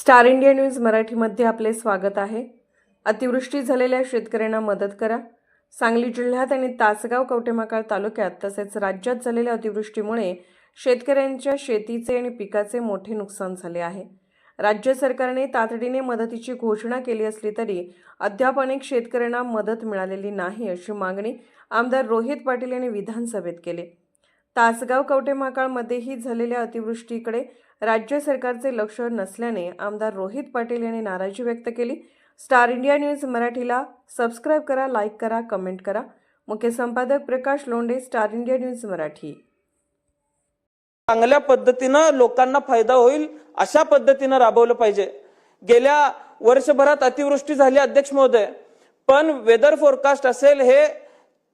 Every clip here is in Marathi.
स्टार इंडिया न्यूज मराठीमध्ये आपले स्वागत आहे. अतिवृष्टी झालेल्या शेतकऱ्यांना मदत करा. सांगली जिल्ह्यात आणि तासगाव कवटेमाकाळ तालुक्यात तसेच राज्यात झालेल्या अतिवृष्टीमुळे शेतकऱ्यांच्या शेतीचे आणि पिकाचे मोठे नुकसान झाले आहे. राज्य सरकारने तातडीने मदतीची घोषणा केली असली तरी अद्याप अनेक शेतकऱ्यांना मदत मिळालेली नाही अशी मागणी आमदार रोहित पाटील यांनी विधानसभेत केली. तासगाव कवटेमाकाळमध्येही झालेल्या अतिवृष्टीकडे राज्य सरकारचे लक्ष नसल्याने आमदार रोहित पाटील यांनी नाराजी व्यक्त केली. स्टार इंडिया न्यूज मराठीला सबस्क्राईब करा लाईक करा कमेंट करा. मुख्य संपादक Prakash Londhe Star India News Marathi. चांगल्या पद्धतीनं लोकांना फायदा होईल अशा पद्धतीनं राबवलं पाहिजे. गेल्या वर्षभरात अतिवृष्टी झाली अध्यक्ष महोदय पण वेदर फोरकास्ट असेल हे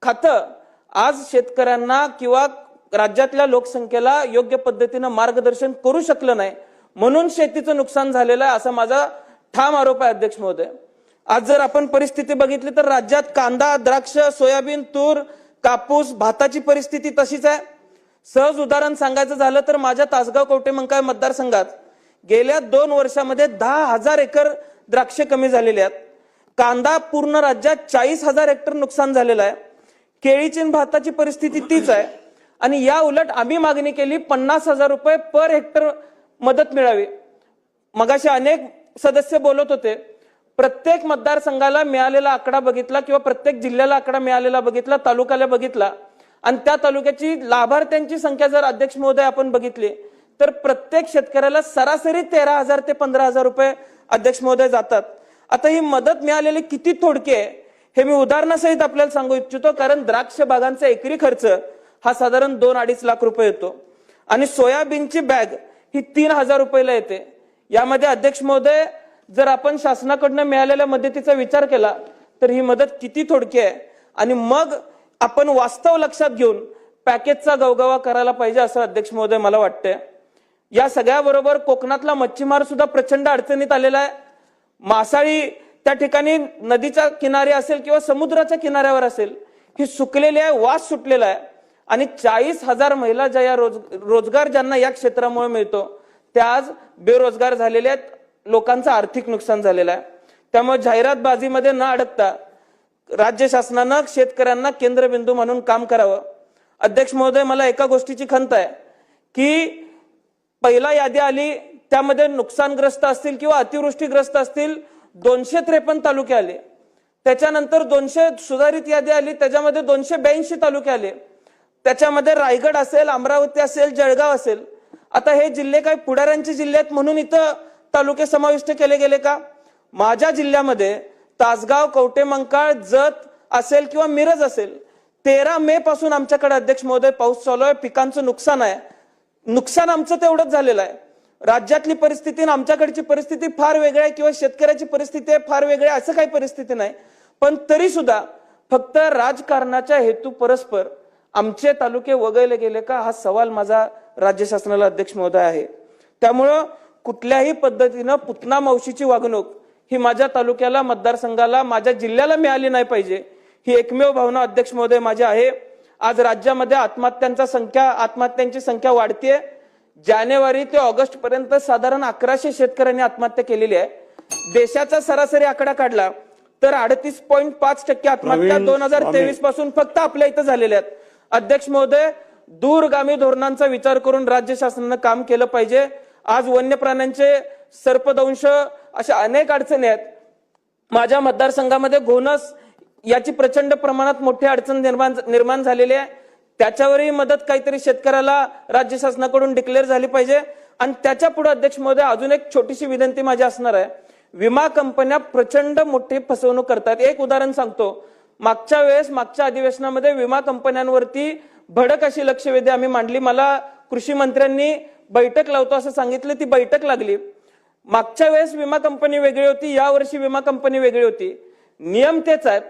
खातं आज शेतकऱ्यांना किंवा राज्यातल्या लोकसंख्येला योग्य पद्धतीनं मार्गदर्शन करू शकलं नाही म्हणून शेतीचं नुकसान झालेलं आहे असा माझा ठाम आरोप आहे अध्यक्ष महोदय. आज जर आपण परिस्थिती बघितली तर राज्यात कांदा द्राक्ष सोयाबीन तूर कापूस भाताची परिस्थिती तशीच आहे. सहज उदाहरण सांगायचं झालं तर माझ्या तासगाव कवटेमंकाळ मतदारसंघात गेल्या दोन वर्षामध्ये दहा हजार एकर द्राक्ष कमी झालेले आहेत. कांदा पूर्ण राज्यात चाळीस हजार हेक्टर नुकसान झालेलं आहे. केळीची भाताची परिस्थिती तीच आहे. आणि या उलट आम्ही मागणी केली पन्नास हजार रुपये पर हेक्टर मदत मिळावी. मगाशी अनेक सदस्य बोलत होते प्रत्येक मतदारसंघाला मिळालेला आकडा बघितला किंवा प्रत्येक जिल्ह्याला आकडा मिळालेला बघितला तालुक्याला बघितला. आणि त्या तालुक्याची लाभार्थ्यांची संख्या जर अध्यक्ष महोदय आपण बघितली तर प्रत्येक शेतकऱ्याला सरासरी तेरा हजार ते पंधरा हजार रुपये अध्यक्ष महोदय जातात. आता ही मदत मिळालेली किती थोडकी आहे हे मी उदाहरणासहित आपल्याला सांगू इच्छितो कारण द्राक्ष बागांचा एकरी खर्च हा साधारण दोन अडीच लाख रुपये येतो. आणि सोयाबीनची बॅग ही तीन हजार रुपयाला येते. यामध्ये अध्यक्ष महोदय जर आपण शासनाकडनं मिळालेल्या मदतीचा विचार केला तर ही मदत किती थोडकी आहे? आणि मग आपण वास्तव लक्षात घेऊन पॅकेजचा गवगवा करायला पाहिजे असं अध्यक्ष महोदय मला वाटतंय. या सगळ्याबरोबर कोकणातला मच्छीमार सुद्धा प्रचंड अडचणीत आलेला आहे. मासाळी त्या ठिकाणी नदीच्या किनारी असेल किंवा समुद्राच्या किनाऱ्यावर असेल ही सुकलेली आहे वास सुटलेला आहे. आणि चाळीस हजार महिला ज्या या रोज रोजगार ज्यांना या क्षेत्रामुळे मिळतो त्या आज बेरोजगार झालेल्या आहेत. लोकांचं आर्थिक नुकसान झालेलं आहे. त्यामुळे जाहिरातबाजीमध्ये न अडकता राज्य शासनानं शेतकऱ्यांना केंद्रबिंदू म्हणून काम करावं. अध्यक्ष महोदय मला एका गोष्टीची खंत आहे की पहिला यादी आली त्यामध्ये नुकसानग्रस्त असतील किंवा अतिवृष्टीग्रस्त असतील दोनशे त्रेपन्न तालुके आले. त्याच्यानंतर दोनशे सुधारित यादी आली त्याच्यामध्ये दोनशे ब्याऐंशी तालुके आले. त्याच्यामध्ये रायगड असेल अमरावती असेल जळगाव असेल. आता हे जिल्हे काही पुढाऱ्यांचे जिल्हे आहेत म्हणून इथं तालुके समाविष्ट केले गेले का? माझ्या जिल्ह्यामध्ये तासगाव कवटेमंकाळ जत असेल किंवा मिरज असेल तेरा मे पासून आमच्याकडे अध्यक्ष महोदय पाऊस चालू आहे पिकांचं नुकसान आहे. नुकसान आमचं तेवढंच झालेलं आहे. राज्यातली परिस्थिती आणि आमच्याकडची परिस्थिती फार वेगळी आहे किंवा शेतकऱ्याची परिस्थिती आहे फार वेगळी आहे असं काही परिस्थिती नाही. पण तरी सुद्धा फक्त राजकारणाच्या हेतू परस्पर आमचे तालुके वगळले गेले का हा सवाल माझा राज्य शासनाला अध्यक्ष महोदय आहे. त्यामुळं कुठल्याही पद्धतीनं पुतना मावशीची वागणूक ही माझ्या तालुक्याला मतदारसंघाला माझ्या जिल्ह्याला मिळाली नाही पाहिजे ही एकमेव भावना अध्यक्ष महोदय माझी आहे. आज राज्यामध्ये आत्महत्यांचा संख्या आत्महत्यांची संख्या वाढतीये. जानेवारी ते ऑगस्ट पर्यंत साधारण अकराशे शेतकऱ्यांनी आत्महत्या केलेली आहे. देशाचा सरासरी आकडा काढला तर अडतीस पॉईंट पाच टक्के आत्महत्या दोन हजार. तेवीसपासून फक्त आपल्या इथं झालेल्या आहेत. अध्यक्ष महोदय दूरगामी धोरणांचा विचार करून राज्य शासनानं काम केलं पाहिजे. आज वन्य प्राण्यांचे सर्पदंश अशा अनेक अडचणी आहेत. माझ्या मतदारसंघामध्ये घोणस याची प्रचंड प्रमाणात मोठी अडचण निर्माण निर्माण झालेली आहे. त्याच्यावरही मदत काहीतरी शेतकऱ्याला राज्य शासनाकडून डिक्लेअर झाली पाहिजे. आणि त्याच्या पुढे अध्यक्ष महोदय अजून एक छोटीशी विनंती माझी असणार आहे. विमा कंपन्या प्रचंड मोठी फसवणूक करतात. एक उदाहरण सांगतो. मागच्या वेळेस मागच्या अधिवेशनामध्ये विमा कंपन्यांवरती भडक अशी लक्षवेधी आम्ही मांडली. मला कृषी मंत्र्यांनी बैठक लावतो असं सांगितलं ती बैठक लागली. मागच्या वेळेस विमा कंपनी वेगळी होती यावर्षी विमा कंपनी वेगळी होती. नियम तेच आहेत.